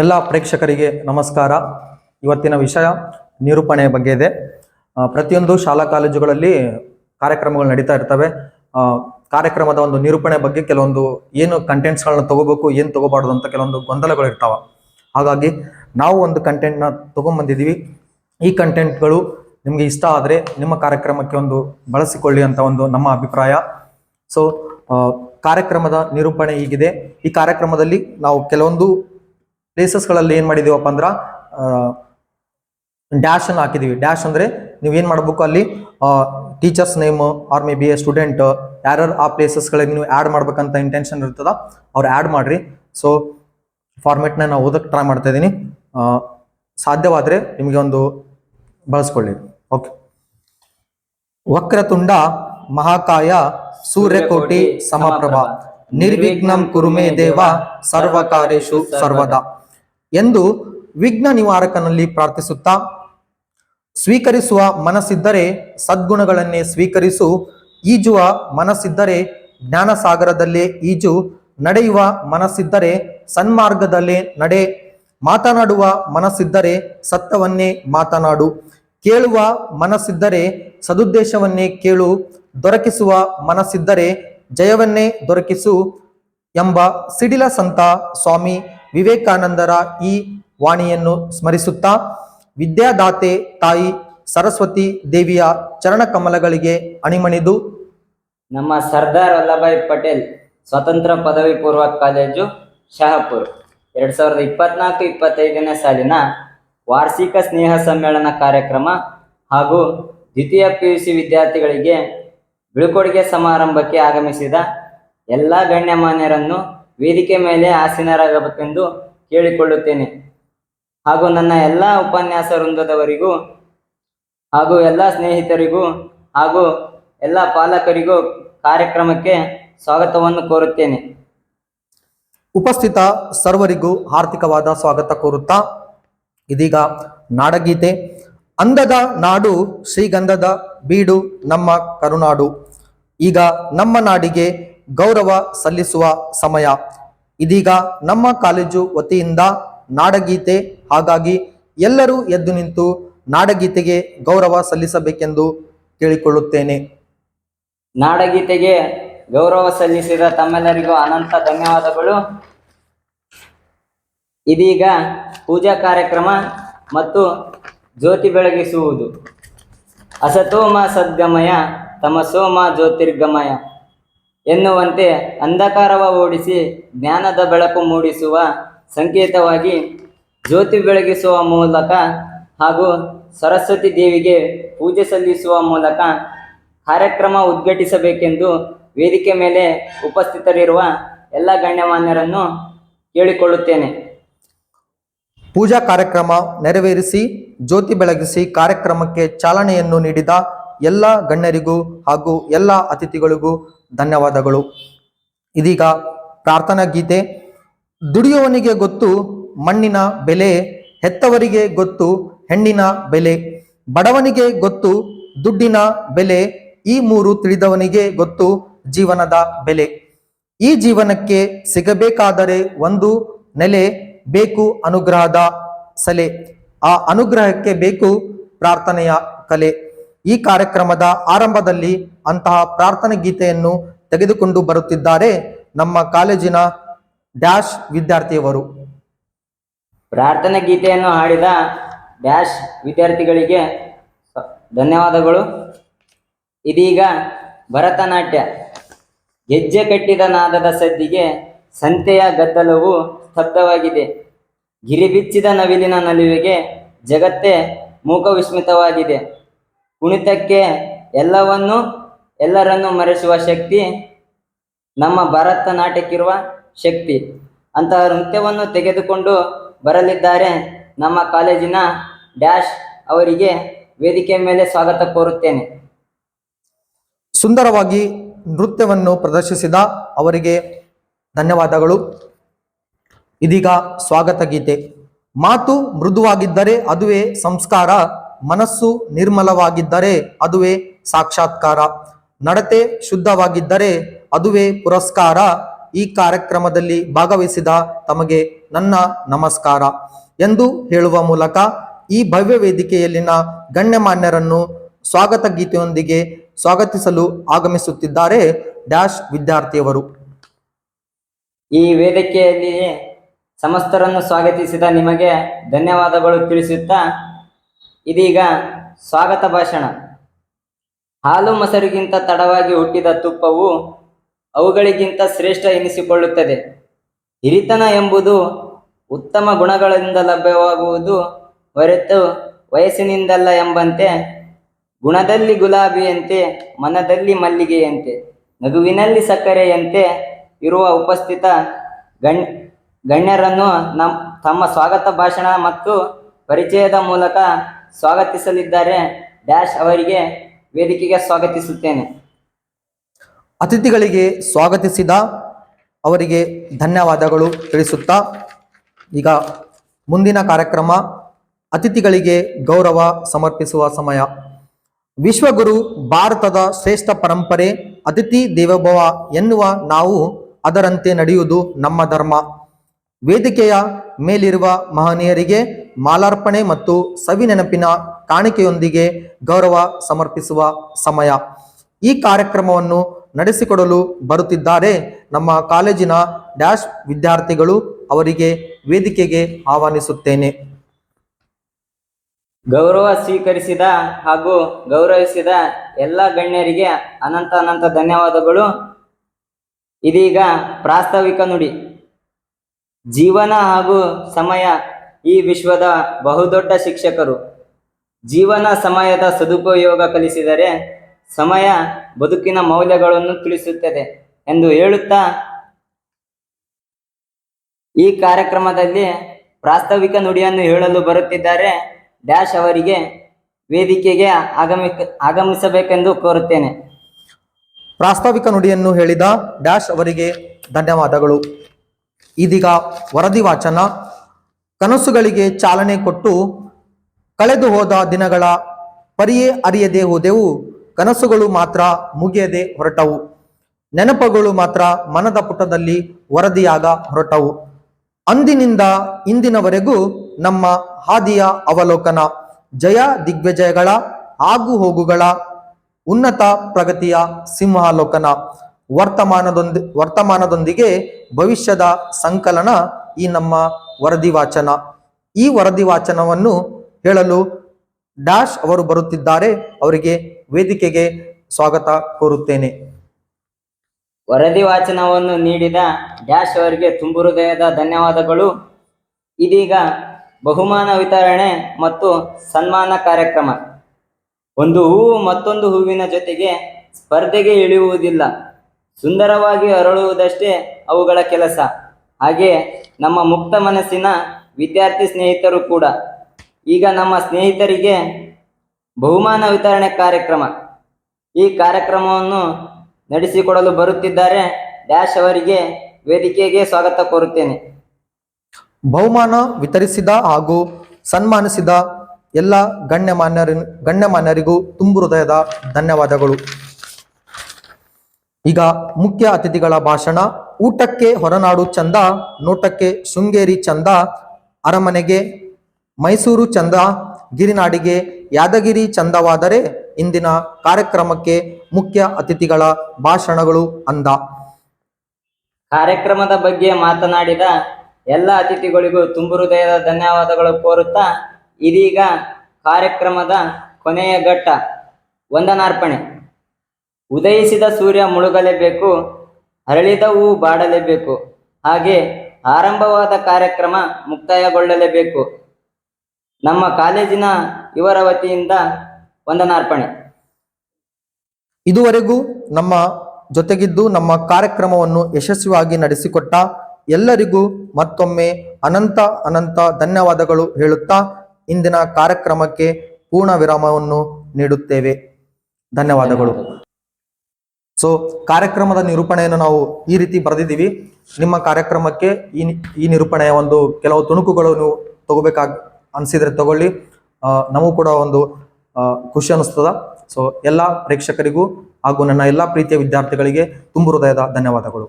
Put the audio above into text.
ಎಲ್ಲ ಪ್ರೇಕ್ಷಕರಿಗೆ ನಮಸ್ಕಾರ. ಇವತ್ತಿನ ವಿಷಯ ನಿರೂಪಣೆ ಬಗ್ಗೆ ಇದೆ. ಪ್ರತಿಯೊಂದು ಶಾಲಾ ಕಾಲೇಜುಗಳಲ್ಲಿ ಕಾರ್ಯಕ್ರಮಗಳು ನಡೀತಾ ಇರ್ತವೆ. ಕಾರ್ಯಕ್ರಮದ ಒಂದು ನಿರೂಪಣೆ ಬಗ್ಗೆ ಕೆಲವೊಂದು ಏನು ಕಂಟೆಂಟ್ಸ್ಗಳನ್ನ ತಗೋಬೇಕು, ಏನು ತಗೋಬಾರ್ದು ಅಂತ ಕೆಲವೊಂದು ಗೊಂದಲಗಳು ಇರ್ತಾವ. ಹಾಗಾಗಿ ನಾವು ಒಂದು ಕಂಟೆಂಟ್ನ ತಗೊಂಬಂದಿದ್ದೀವಿ. ಈ ಕಂಟೆಂಟ್ಗಳು ನಿಮಗೆ ಇಷ್ಟ ಆದರೆ ನಿಮ್ಮ ಕಾರ್ಯಕ್ರಮಕ್ಕೆ ಒಂದು ಬಳಸಿಕೊಳ್ಳಿ ಅಂತ ಒಂದು ನಮ್ಮ ಅಭಿಪ್ರಾಯ. ಸೊ ಕಾರ್ಯಕ್ರಮದ ನಿರೂಪಣೆ ಹೀಗಿದೆ. ಈ ಕಾರ್ಯಕ್ರಮದಲ್ಲಿ ನಾವು ಕೆಲವೊಂದು ಪ್ಲೇಸಸ್ಗಳಲ್ಲಿ ಏನು ಮಾಡಿದೀವಪ್ಪ ಅಂದ್ರೆ ಡ್ಯಾಶ್ ಅನ್ನು ಹಾಕಿದೀವಿ. ಡ್ಯಾಶ್ ಅಂದ್ರೆ ನೀವು ಏನು ಮಾಡಬೇಕು ಅಲ್ಲಿ teachers name are maybe a student ಯಾರ್ಯಾರು ಆ ಪ್ಲೇಸಸ್ಗಳಿಗೆ ನೀವು ಆ್ಯಡ್ ಮಾಡ್ಬೇಕಂತ ಇಂಟೆನ್ಷನ್ ಇರ್ತದ, ಅವ್ರು ಆ್ಯಡ್ ಮಾಡ್ರಿ. ಸೊ ಫಾರ್ಮೆಟ್ನ ನಾವು ಓದಕ್ಕೆ ಟ್ರೈ ಮಾಡ್ತಾ ಇದ್ದೀನಿ ಸಾಧ್ಯವಾದರೆ ನಿಮಗೆ ಒಂದು ಬಳಸ್ಕೊಳ್ಳಿ. ಓಕೆ ವಕ್ರತುಂಡ, ಮಹಾಕಾಯ, ಸೂರ್ಯಕೋಟಿ, ಸಮಪ್ರಭ. ನಿರ್ವಿಘ್ನಂ ಕುರುಮೆ ದೇವ, ಸರ್ವಕಾರೇಶು ಸರ್ವದಾ. ಎಂದು ವಿಘ್ನ ನಿವಾರಕನಲ್ಲಿ ಪ್ರಾರ್ಥಿಸುತ್ತಾ ಸ್ವೀಕರಿಸುವ ಮನಸ್ಸಿದ್ದರೆ ಸದ್ಗುಣಗಳನ್ನೇ ಸ್ವೀಕರಿಸು, ಈಜುವ ಮನಸ್ಸಿದ್ದರೆ ಜ್ಞಾನಸಾಗರದಲ್ಲೇ ಈಜು, ನಡೆಯುವ ಮನಸ್ಸಿದ್ದರೆ ಸನ್ಮಾರ್ಗದಲ್ಲೇ ನಡೆ, ಮಾತನಾಡುವ ಮನಸ್ಸಿದ್ದರೆ ಸತ್ತವನ್ನೇ ಮಾತನಾಡು, ಕೇಳುವ ಮನಸ್ಸಿದ್ದರೆ ಸದುದ್ದೇಶವನ್ನೇ ಕೇಳು, ದೊರಕಿಸುವ ಮನಸ್ಸಿದ್ದರೆ ಜಯವನ್ನೇ ದೊರಕಿಸು ಎಂಬ ಸಿಡಿಲ ಸಂತ ಸ್ವಾಮಿ ವಿವೇಕಾನಂದರ ಈ ವಾಣಿಯನ್ನು ಸ್ಮರಿಸುತ್ತಾ, ವಿದ್ಯಾದಾತೆ ತಾಯಿ ಸರಸ್ವತಿ ದೇವಿಯ ಚರಣಕಮಲಗಳಿಗೆ ಅಣಿಮಣಿದು, ನಮ್ಮ ಸರ್ದಾರ್ ವಲ್ಲಭಾಯ್ ಪಟೇಲ್ ಸ್ವತಂತ್ರ ಪದವಿ ಪೂರ್ವ ಕಾಲೇಜು ಶಹಾಪುರ್. ಎರಡ್ ಸಾವಿರದ ಇಪ್ಪತ್ನಾಲ್ಕು ಇಪ್ಪತ್ತೈದನೇ ಸಾಲಿನ ವಾರ್ಷಿಕ ಸ್ನೇಹ ಸಮ್ಮೇಳನ ಕಾರ್ಯಕ್ರಮ ಹಾಗೂ ದ್ವಿತೀಯ ಪಿ ಯು ಸಿ ವಿದ್ಯಾರ್ಥಿಗಳಿಗೆ ಬೀಳ್ಕೊಡುಗೆ ಸಮಾರಂಭಕ್ಕೆ ಆಗಮಿಸಿದ ಎಲ್ಲ ಗಣ್ಯಮಾನ್ಯರನ್ನು ವೇದಿಕೆ ಮೇಲೆ ಆಸೀನರಾಗಬೇಕೆಂದು ಕೇಳಿಕೊಳ್ಳುತ್ತೇನೆ. ಹಾಗೂ ನನ್ನ ಎಲ್ಲ ಉಪನ್ಯಾಸ ವೃಂದದವರಿಗೂ ಹಾಗೂ ಎಲ್ಲ ಸ್ನೇಹಿತರಿಗೂ ಹಾಗೂ ಎಲ್ಲ ಪಾಲಕರಿಗೂ ಕಾರ್ಯಕ್ರಮಕ್ಕೆ ಸ್ವಾಗತವನ್ನು ಕೋರುತ್ತೇನೆ. ಉಪಸ್ಥಿತ ಸರ್ವರಿಗೂ ಆರ್ಥಿಕವಾದ ಸ್ವಾಗತ ಕೋರುತ್ತಾ, ಇದೀಗ ನಾಡಗೀತೆ ಅಂದದ ನಾಡು ಶ್ರೀಗಂಧದ ಬೀಡು ನಮ್ಮ ಕರುನಾಡು. ಈಗ ನಮ್ಮ ನಾಡಿಗೆ ಗೌರವ ಸಲ್ಲಿಸುವ ಸಮಯ. ಇದೀಗ ನಮ್ಮ ಕಾಲೇಜು ವತಿಯಿಂದ ನಾಡಗೀತೆ, ಹಾಗಾಗಿ ಎಲ್ಲರೂ ಎದ್ದು ನಿಂತು ನಾಡಗೀತೆಗೆ ಗೌರವ ಸಲ್ಲಿಸಬೇಕೆಂದು ಕೇಳಿಕೊಳ್ಳುತ್ತೇನೆ. ನಾಡಗೀತೆಗೆ ಗೌರವ ಸಲ್ಲಿಸಿದ ತಮ್ಮೆಲ್ಲರಿಗೂ ಅನಂತ ಧನ್ಯವಾದಗಳು. ಇದೀಗ ಪೂಜಾ ಕಾರ್ಯಕ್ರಮ ಮತ್ತು ಜ್ಯೋತಿ ಬೆಳಗಿಸುವುದು. ಅಸತೋಮ ಸದ್ಗಮಯ ತಮಸೋಮ ಜ್ಯೋತಿರ್ಗಮಯ. ಎನ್ನುವಂತೆ ಅಂಧಕಾರವ ಓಡಿಸಿ ಜ್ಞಾನದ ಬೆಳಕು ಮೂಡಿಸುವ ಸಂಕೇತವಾಗಿ ಜ್ಯೋತಿ ಬೆಳಗಿಸುವ ಮೂಲಕ ಹಾಗೂ ಸರಸ್ವತಿ ದೇವಿಗೆ ಪೂಜೆ ಸಲ್ಲಿಸುವ ಮೂಲಕ ಕಾರ್ಯಕ್ರಮ ಉದ್ಘಾಟಿಸಬೇಕೆಂದು ವೇದಿಕೆ ಮೇಲೆ ಉಪಸ್ಥಿತರಿರುವ ಎಲ್ಲ ಗಣ್ಯಮಾನ್ಯರನ್ನು ಕೇಳಿಕೊಳ್ಳುತ್ತೇನೆ. ಪೂಜಾ ಕಾರ್ಯಕ್ರಮ ನೆರವೇರಿಸಿ, ಜ್ಯೋತಿ ಬೆಳಗಿಸಿ ಕಾರ್ಯಕ್ರಮಕ್ಕೆ ಚಾಲನೆಯನ್ನು ನೀಡಿದ ಎಲ್ಲ ಗಣ್ಯರಿಗೂ ಹಾಗೂ ಎಲ್ಲ ಅತಿಥಿಗಳಿಗೂ ಧನ್ಯವಾದಗಳು. ಇದೀಗ ಪ್ರಾರ್ಥನಾ ಗೀತೆ. ದುಡಿಯುವವನಿಗೆ ಗೊತ್ತು, ಮಣ್ಣಿನ ಬೆಲೆ, ಹೆತ್ತವರಿಗೆ ಗೊತ್ತು, ಹೆಣ್ಣಿನ ಬೆಲೆ. ಬಡವನಿಗೆ ಗೊತ್ತು, ದುಡ್ಡಿನ ಬೆಲೆ. ಈ ಮೂರು ತಿಳಿದವನಿಗೆ ಗೊತ್ತು, ಜೀವನದ ಬೆಲೆ. ಈ ಜೀವನಕ್ಕೆ ಸಿಗಬೇಕಾದರೆ ಒಂದು ನೆಲೆ, ಬೇಕು ಅನುಗ್ರಹದ ಸಲೆ. ಆ ಅನುಗ್ರಹಕ್ಕೆ ಬೇಕು ಪ್ರಾರ್ಥನೆಯ ಕಲೆ. ಈ ಕಾರ್ಯಕ್ರಮದ ಆರಂಭದಲ್ಲಿ ಅಂತಹ ಪ್ರಾರ್ಥನೆ ಗೀತೆಯನ್ನು ತೆಗೆದುಕೊಂಡು ಬರುತ್ತಿದ್ದಾರೆ ನಮ್ಮ ಕಾಲೇಜಿನ ಡ್ಯಾಶ್ ವಿದ್ಯಾರ್ಥಿಯವರು. ಪ್ರಾರ್ಥನೆ ಗೀತೆಯನ್ನು ಹಾಡಿದ ಡ್ಯಾಶ್ ವಿದ್ಯಾರ್ಥಿಗಳಿಗೆ ಧನ್ಯವಾದಗಳು. ಇದೀಗ ಭರತನಾಟ್ಯ. ಹೆಜ್ಜೆ ಕಟ್ಟಿದ ನಾದದ ಸದ್ದಿಗೆ ಸಂತೆಯ ಗದ್ದಲವು ಸ್ತಬ್ಧವಾಗಿದೆ. ಗಿರಿಬಿಚ್ಚಿದ ನವಿಲಿನ ನಲಿವಿಗೆ ಜಗತ್ತೇ ಮೂಕ ವಿಸ್ಮಿತವಾಗಿದೆ ಕುಣಿತಕ್ಕೆ ಎಲ್ಲವನ್ನು, ಎಲ್ಲರನ್ನು ಮರೆಸುವ ಶಕ್ತಿ ನಮ್ಮ ಭರತನಾಟ್ಯಕ್ಕಿರುವ ಶಕ್ತಿ. ಅಂತಹ ನೃತ್ಯವನ್ನು ತೆಗೆದುಕೊಂಡು ಬರಲಿದ್ದಾರೆ ನಮ್ಮ ಕಾಲೇಜಿನ ಡ್ಯಾಶ್ ಅವರಿಗೆ ವೇದಿಕೆ ಮೇಲೆ ಸ್ವಾಗತ ಕೋರುತ್ತೇನೆ. ಸುಂದರವಾಗಿ ನೃತ್ಯವನ್ನು ಪ್ರದರ್ಶಿಸಿದ ಅವರಿಗೆ ಧನ್ಯವಾದಗಳು. ಇದೀಗ ಸ್ವಾಗತ ಗೀತೆ. ಮಾತು ಮೃದುವಾಗಿದ್ದರೆ ಅದುವೇ ಸಂಸ್ಕಾರ. ಮನಸ್ಸು ನಿರ್ಮಲವಾಗಿದ್ದರೆ ಅದುವೇ ಸಾಕ್ಷಾತ್ಕಾರ. ನಡತೆ ಶುದ್ಧವಾಗಿದ್ದರೆ ಅದುವೇ ಪುರಸ್ಕಾರ. ಈ ಕಾರ್ಯಕ್ರಮದಲ್ಲಿ ಭಾಗವಹಿಸಿದ ತಮಗೆ ನನ್ನ ನಮಸ್ಕಾರ. ಎಂದು ಹೇಳುವ ಮೂಲಕ ಈ ಭವ್ಯ ವೇದಿಕೆಯಲ್ಲಿನ ಗಣ್ಯಮಾನ್ಯರನ್ನು ಸ್ವಾಗತ ಗೀತೆಯೊಂದಿಗೆ ಸ್ವಾಗತಿಸಲು ಆಗಮಿಸುತ್ತಿದ್ದಾರೆ ಡ್ಯಾಶ್ ವಿದ್ಯಾರ್ಥಿಯವರು. ಈ ವೇದಿಕೆಯಲ್ಲಿ ಸಮಸ್ತರನ್ನು ಸ್ವಾಗತಿಸಿದ ನಿಮಗೆ ಧನ್ಯವಾದಗಳು ತಿಳಿಸುತ್ತಾ ಇದೀಗ ಸ್ವಾಗತ ಭಾಷಣ. ಹಾಲು ಮೊಸರಿಗಿಂತ ತಡವಾಗಿ ಹುಟ್ಟಿದ ತುಪ್ಪವು ಅವುಗಳಿಗಿಂತ ಶ್ರೇಷ್ಠ ಎನಿಸಿಕೊಳ್ಳುತ್ತದೆ. ಹಿರಿತನ ಎಂಬುದು ಉತ್ತಮ ಗುಣಗಳಿಂದ ಲಭ್ಯವಾಗುವುದು ಹೊರತು ವಯಸ್ಸಿನಿಂದಲ್ಲ ಎಂಬಂತೆ ಗುಣದಲ್ಲಿ ಗುಲಾಬಿಯಂತೆ, ಮನದಲ್ಲಿ ಮಲ್ಲಿಗೆಯಂತೆ, ನಗುವಿನಲ್ಲಿ ಸಕ್ಕರೆಯಂತೆ ಇರುವ ಉಪಸ್ಥಿತ ಗಣ್, ಗಣ್ಯರನ್ನು ನಮ್ಮ ತಮ್ಮ ಸ್ವಾಗತ ಭಾಷಣ ಮತ್ತು ಪರಿಚಯದ ಮೂಲಕ ಸ್ವಾಗತಿಸಲಿದ್ದಾರೆ. ಡ್ಯಾಶ್ ಅವರಿಗೆ ವೇದಿಕೆಗೆ ಸ್ವಾಗತಿಸುತ್ತೇನೆ. ಅತಿಥಿಗಳಿಗೆ ಸ್ವಾಗತಿಸಿದ ಅವರಿಗೆ ಧನ್ಯವಾದಗಳು ತಿಳಿಸುತ್ತಾ, ಈಗ ಮುಂದಿನ ಕಾರ್ಯಕ್ರಮ ಅತಿಥಿಗಳಿಗೆ ಗೌರವ ಸಮರ್ಪಿಸುವ ಸಮಯ. ವಿಶ್ವಗುರು ಭಾರತದ ಶ್ರೇಷ್ಠ ಪರಂಪರೆ ಅತಿಥಿ ದೇವೋಭವ ಎನ್ನುವ ನಾವು ಅದರಂತೆ ನಡೆಯುವುದು ನಮ್ಮ ಧರ್ಮ. ವೇದಿಕೆಯ ಮೇಲಿರುವ ಮಹನೀಯರಿಗೆ ಮಾಲಾರ್ಪಣೆ ಮತ್ತು ಸವಿ ನೆನಪಿನ ಕಾಣಿಕೆಯೊಂದಿಗೆ ಗೌರವ ಸಮರ್ಪಿಸುವ ಸಮಯ. ಈ ಕಾರ್ಯಕ್ರಮವನ್ನು ನಡೆಸಿಕೊಡಲು ಬರುತ್ತಿದ್ದಾರೆ ನಮ್ಮ ಕಾಲೇಜಿನ ಡ್ಯಾಶ್ ವಿದ್ಯಾರ್ಥಿಗಳು ಅವರಿಗೆ ವೇದಿಕೆಗೆ ಆಹ್ವಾನಿಸುತ್ತೇನೆ. ಗೌರವ ಸ್ವೀಕರಿಸಿದ ಹಾಗೂ ಗೌರವಿಸಿದ ಎಲ್ಲ ಗಣ್ಯರಿಗೆ ಅನಂತ ಅನಂತ ಧನ್ಯವಾದಗಳು. ಇದೀಗ ಪ್ರಾಸ್ತಾವಿಕ ನುಡಿ. ಜೀವನ ಹಾಗೂ ಸಮಯ ಈ ವಿಶ್ವದ ಬಹುದೊಡ್ಡ ಶಿಕ್ಷಕರು. ಜೀವನ ಸಮಯದ ಸದುಪಯೋಗ ಕಲಿಸಿದರೆ ಸಮಯ ಬದುಕಿನ ಮೌಲ್ಯಗಳನ್ನು ತಿಳಿಸುತ್ತದೆ ಎಂದು ಹೇಳುತ್ತಾ ಈ ಕಾರ್ಯಕ್ರಮದಲ್ಲಿ ಪ್ರಾಸ್ತಾವಿಕ ನುಡಿಯನ್ನು ಹೇಳಲು ಬರುತ್ತಿದ್ದಾರೆ ಡ್ಯಾಶ್ ಅವರಿಗೆ ವೇದಿಕೆಗೆ ಆಗಮಿ ಆಗಮಿಸಬೇಕೆಂದು ಕೋರುತ್ತೇನೆ. ಪ್ರಾಸ್ತಾವಿಕ ನುಡಿಯನ್ನು ಹೇಳಿದ ಡ್ಯಾಶ್ ಅವರಿಗೆ ಧನ್ಯವಾದಗಳು. ಇದೀಗ ವರದಿ ವಾಚನ ಕನಸುಗಳಿಗೆ ಚಾಲನೆ ಕೊಟ್ಟು ಕಳೆದು ಹೋದ ದಿನಗಳ ಪರಿಯೇ ಅರಿಯದೆ ಹೋದೆವು. ಕನಸುಗಳು ಮಾತ್ರ ಮುಗಿಯದೆ ಹೊರಟವು. ನೆನಪುಗಳು ಮಾತ್ರ ಮನದ ಪುಟದಲ್ಲಿ ವರದಿಯಾಗ ಹೊರಟವು. ಅಂದಿನಿಂದ ಇಂದಿನವರೆಗೂ ನಮ್ಮ ಹಾದಿಯ ಅವಲೋಕನ ಜಯ ದಿಗ್ವಿಜಯಗಳ, ಆಗು ಹೋಗುಗಳ, ಉನ್ನತ ಪ್ರಗತಿಯ ಸಿಂಹಾಲೋಕನ. ವರ್ತಮಾನದೊಂದಿ, ವರ್ತಮಾನದೊಂದಿಗೆ ಭವಿಷ್ಯದ ಸಂಕಲನ ಈ ನಮ್ಮ ವರದಿ ವಾಚನ. ಈ ವರದಿ ವಾಚನವನ್ನು ಹೇಳಲು ಡ್ಯಾಶ್ ಅವರು ಬರುತ್ತಿದ್ದಾರೆ. ಅವರಿಗೆ ವೇದಿಕೆಗೆ ಸ್ವಾಗತ ಕೋರುತ್ತೇನೆ. ವರದಿ ವಾಚನವನ್ನು ನೀಡಿದ ಡ್ಯಾಶ್ ಅವರಿಗೆ ತುಂಬು ಹೃದಯದ ಧನ್ಯವಾದಗಳು. ಇದೀಗ ಬಹುಮಾನ ವಿತರಣೆ ಮತ್ತು ಸನ್ಮಾನ ಕಾರ್ಯಕ್ರಮ. ಒಂದು ಹೂವು ಮತ್ತೊಂದು ಹೂವಿನ ಜೊತೆಗೆ ಸ್ಪರ್ಧೆಗೆ ಇಳಿಯುವುದಿಲ್ಲ. ಸುಂದರವಾಗಿ ಅರಳುವುದಷ್ಟೇ ಅವುಗಳ ಕೆಲಸ. ಹಾಗೆ ನಮ್ಮ ಮುಕ್ತ ಮನಸ್ಸಿನ ವಿದ್ಯಾರ್ಥಿ ಸ್ನೇಹಿತರು ಕೂಡ. ಈಗ ನಮ್ಮ ಸ್ನೇಹಿತರಿಗೆ ಬಹುಮಾನ ವಿತರಣೆ ಕಾರ್ಯಕ್ರಮ. ಈ ಕಾರ್ಯಕ್ರಮವನ್ನು ನಡೆಸಿಕೊಡಲು ಬರುತ್ತಿದ್ದಾರೆ ಡ್ಯಾಶ್ ಅವರಿಗೆ ವೇದಿಕೆಗೆ ಸ್ವಾಗತ ಕೋರುತ್ತೇನೆ. ಬಹುಮಾನ ವಿತರಿಸಿದ ಹಾಗೂ ಸನ್ಮಾನಿಸಿದ ಎಲ್ಲ ಗಣ್ಯಮಾನ್ಯರ ಗಣ್ಯಮಾನ್ಯರಿಗೂ ತುಂಬು ಹೃದಯದ ಧನ್ಯವಾದಗಳು. ಈಗ ಮುಖ್ಯ ಅತಿಥಿಗಳ ಭಾಷಣ. ಊಟಕ್ಕೆ ಹೊರನಾಡು ಚಂದ, ನೋಟಕ್ಕೆ ಶೃಂಗೇರಿ ಚಂದ, ಅರಮನೆಗೆ ಮೈಸೂರು ಚಂದ, ಗಿರಿನಾಡಿಗೆ ಯಾದಗಿರಿ ಚಂದವಾದರೆ ಇಂದಿನ ಕಾರ್ಯಕ್ರಮಕ್ಕೆ ಮುಖ್ಯ ಅತಿಥಿಗಳ ಭಾಷಣಗಳು ಅಂದ. ಕಾರ್ಯಕ್ರಮದ ಬಗ್ಗೆ ಮಾತನಾಡಿದ ಎಲ್ಲ ಅತಿಥಿಗಳಿಗೂ ತುಂಬು ಹೃದಯದ ಧನ್ಯವಾದಗಳು ಕೋರುತ್ತಾ ಇದೀಗ ಕಾರ್ಯಕ್ರಮದ ಕೊನೆಯ ಘಟ್ಟ, ವಂದನಾರ್ಪಣೆ. ಉದಯಿಸಿದ ಸೂರ್ಯ ಮುಳುಗಲೇಬೇಕು, ಅರಳಿದ ಹೂ ಬಾಡಲೇಬೇಕು. ಹಾಗೆ ಆರಂಭವಾದ ಕಾರ್ಯಕ್ರಮ ಮುಕ್ತಾಯಗೊಳ್ಳಲೇಬೇಕು. ನಮ್ಮ ಕಾಲೇಜಿನ ಇವರ ವತಿಯಿಂದ ವಂದನಾರ್ಪಣೆ. ಇದುವರೆಗೂ ನಮ್ಮ ಜೊತೆಗಿದ್ದು ನಮ್ಮ ಕಾರ್ಯಕ್ರಮವನ್ನು ಯಶಸ್ವಿಯಾಗಿ ನಡೆಸಿಕೊಟ್ಟ ಎಲ್ಲರಿಗೂ ಮತ್ತೊಮ್ಮೆ ಅನಂತ ಅನಂತ ಧನ್ಯವಾದಗಳು ಹೇಳುತ್ತಾ ಇಂದಿನ ಕಾರ್ಯಕ್ರಮಕ್ಕೆ ಪೂರ್ಣ ವಿರಾಮವನ್ನು ನೀಡುತ್ತೇವೆ. ಧನ್ಯವಾದಗಳು. ಸೊ ಕಾರ್ಯಕ್ರಮದ ನಿರೂಪಣೆಯನ್ನು ನಾವು ಈ ರೀತಿ ಬರೆದಿದ್ದೀವಿ. ನಿಮ್ಮ ಕಾರ್ಯಕ್ರಮಕ್ಕೆ ಈ ಈ ನಿರೂಪಣೆಯ ಒಂದು ಕೆಲವು ತುಣುಕುಗಳು ನೀವು ತಗೋಬೇಕಾಗ, ಅನಿಸಿದ್ರೆ ತಗೊಳ್ಳಿ. ನಮಗೂ ಕೂಡ ಒಂದು ಖುಷಿ ಅನ್ನಿಸ್ತದ ಸೊ ಎಲ್ಲ ಪ್ರೇಕ್ಷಕರಿಗೂ ಹಾಗೂ ನನ್ನ ಎಲ್ಲ ಪ್ರೀತಿಯ ವಿದ್ಯಾರ್ಥಿಗಳಿಗೆ ತುಂಬು ಹೃದಯದ ಧನ್ಯವಾದಗಳು.